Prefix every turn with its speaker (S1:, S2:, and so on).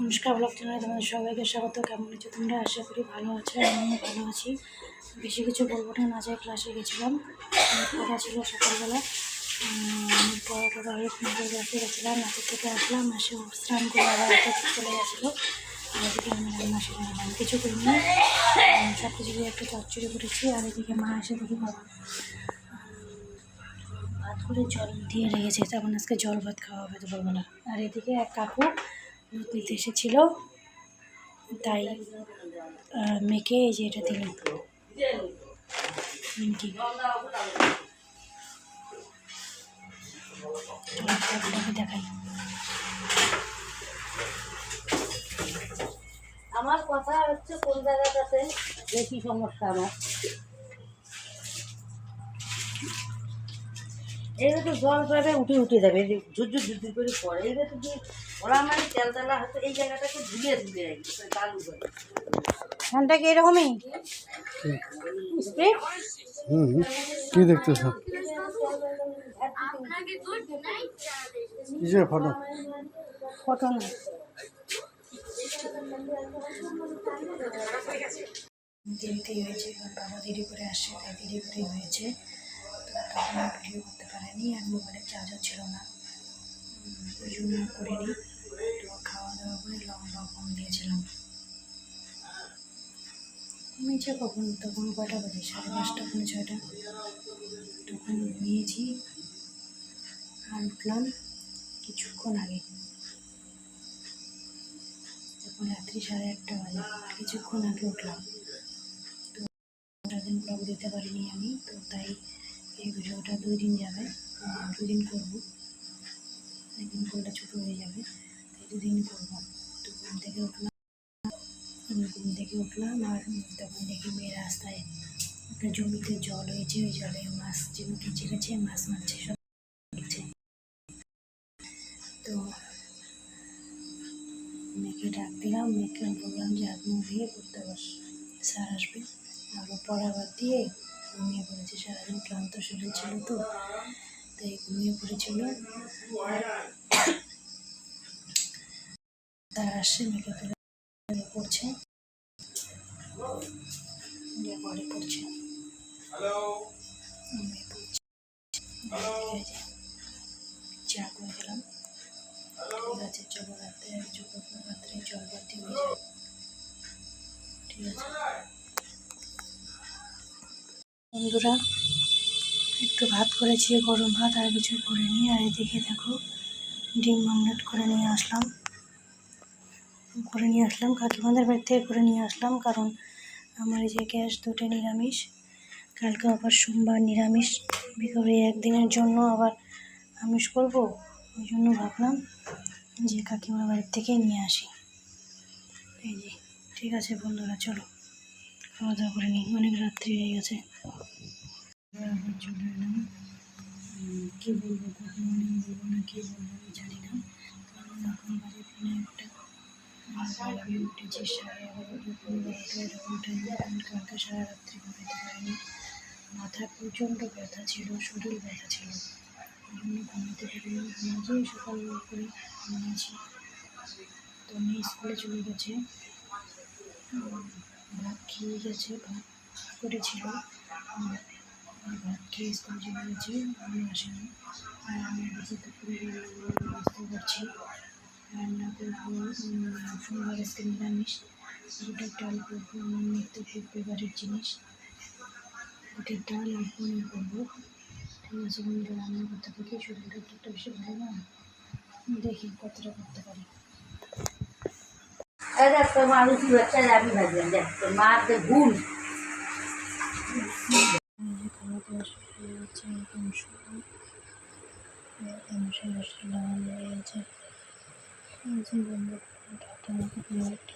S1: Anushka blog চ্যানেলে তোমাদের সবাইকে স্বাগত। কেমন আছো তোমরা? আশা করি ভালো আছো, আমিও ভালো আছি। বেশি কিছু বলব না নাচের ক্লাসে গেছিলাম। কথা ছিল সকালবেলা। পড়া টড়া হয়ে ফুটবল ক্লাসে গেছিলাম নাচের থেকে আসলাম এসে স্নান করে আবার চলে গেছিল। আর এদিকে আমি রান্না সেরে নিলাম, কিছু করিনি। সব কিছু দিয়ে একটু চচ্চড়ি করেছি, আর এদিকে মা এসে দেখি বাবা, ভাত করে জল দিয়ে রেখেছে তখন আজকে জল ভাত খাওয়া হবে দুপুরবেলা। আর এদিকে এক কাকু দুধ নিতে এসেছিল, তাই মেখে এই যে এটা দিল নিমকি দেখাই।
S2: আমার কথা হচ্ছে কোন জায়গাটাতে বেশি সমস্যা আমার। এইবার তো জল পাবে উঠে উঠে যাবে এই যে ঝুরঝুর ঝুরঝুর করে পড়ে। এইবার যদি ওরা মানে তেল তেলা হয়তো এই জায়গাটাকে ঝুলিয়ে রাখবে চালু করে।
S1: ফ্যানটা কি এরকমই?
S3: হুম কি দেখতেছ? কিসের ফটো
S1: ফটো না। দেরিতেই হয়েছে বাবা দেরি করে আসছে তাই দেরি করে হয়েছে। তো তখন ভিডিও পারেনি আর মোবাইলের চার্জও ছিল না। ওই জন্য করিনি। তো খাওয়া দাওয়া করে লং কম দিয়েছিলাম ঘুমিয়েছে কখন? তখন কয়টা বাজে? সাড়ে পাঁচটা, পৌনে ছয়টা। তখন ঘুমিয়েছি। আর উঠলাম কিছুক্ষণ আগে। এখন রাত্রি সাড়ে একটা বাজে। কিছুক্ষণ আগে উঠলাম। তো দিন ব্লগ দিতে পারিনি আমি, তো তাই এই ভিডিওটা দুই দিন যাবে। দুই দিন করব। একদিন করলে ছোটো হয়ে যাবে, তাই দুদিন করব। তো ঘুম থেকে উঠলাম। ঘুম থেকে উঠলাম আর তখন দেখি মেয়ে রাস্তায় একটা জমিতে জল হয়েছে, ওই জলে মাছ জমিতে ছেড়েছে মাছ মারছে, সব তো মেয়েকে ডাক দিলাম, মেয়েকে বললাম যে হাত মুখ ধুয়ে পড়তে স্যার আসবে। আর ও পড়া দিয়ে ঘুমিয়ে পড়েছে সারাদিন ক্লান্ত শরীর ছিল তো তাই ঘুমিয়ে পড়েছিল। তার আসছে তুলে পড়ছে। পরে পড়ছে। মেয়ে পড়ছে। চা করে দিলাম ঠিক আছে চলো রাত্রে রাত্রে জল বাতি হয়ে যায় ঠিক আছে। বন্ধুরা, একটু ভাত করেছি, গরম ভাত আর কিছু করিনি আর এদিকে দেখো, ডিম অমলেট করে নিয়ে আসলাম। করে নিয়ে আসলাম কাকিমাদের বাড়ি থেকে করে নিয়ে আসলাম, কারণ আমার এই যে গ্যাস দুটো নিরামিষ, কালকে আবার সোমবার নিরামিষ বিকালে একদিনের জন্য আবার আমিষ করব, ওই জন্য ভাবলাম যে কাকিমার বাড়ির থেকে নিয়ে আসি। এই যে, ঠিক আছে বন্ধুরা, চলো। খাওয়া দাওয়া করে নিই অনেক রাত্রি হয়ে গেছে। আবার চলে এলাম। কী বলব গুড মর্নিং বলব না, কী বলব আমি জানি না। কারণ এখন বাজে পৌনে একটা। উঠেছি এগারোটা এরকম কালকে সারা রাত্রি ঘুমাতে পারিনি। মাথায় প্রচণ্ড ব্যথা ছিল, শরীর ব্যথা ছিল। ওই জন্য ঘুমাতে পারিনি। ঘুমিয়েছি সকাল করে ঘুমিয়েছি তো মেয়ে স্কুলে চলে গেছে। ভাত খেয়ে গেছে, ভাত করেছিল। ভাত খেয়ে স্কুলে চলে গেছে আমি আসিনি। আর আমি রান্নাগুলো ব্যবস্থা করছি। রান্না করব সোমবার আজকে দুটো ডাল করব আমার নিত্য ফেভারিট জিনিস। বুটের ডাল আর করব। ঠিক আছে রান্না করতে থাকি শরীরটা একটু বেশি ভালো না? দেখি কতটা করতে পারি।
S2: তোর মা লুচি হচ্ছে? যাবি ভাজবেন দেখ, তোর মার যে ভুল।
S1: এই যে খাওয়া দাওয়া শুরু হয়ে গেছে একদম শুরু একদম শেষ লাল হয়ে গেছে এই যে বন্ধু টাটা গুড নাইট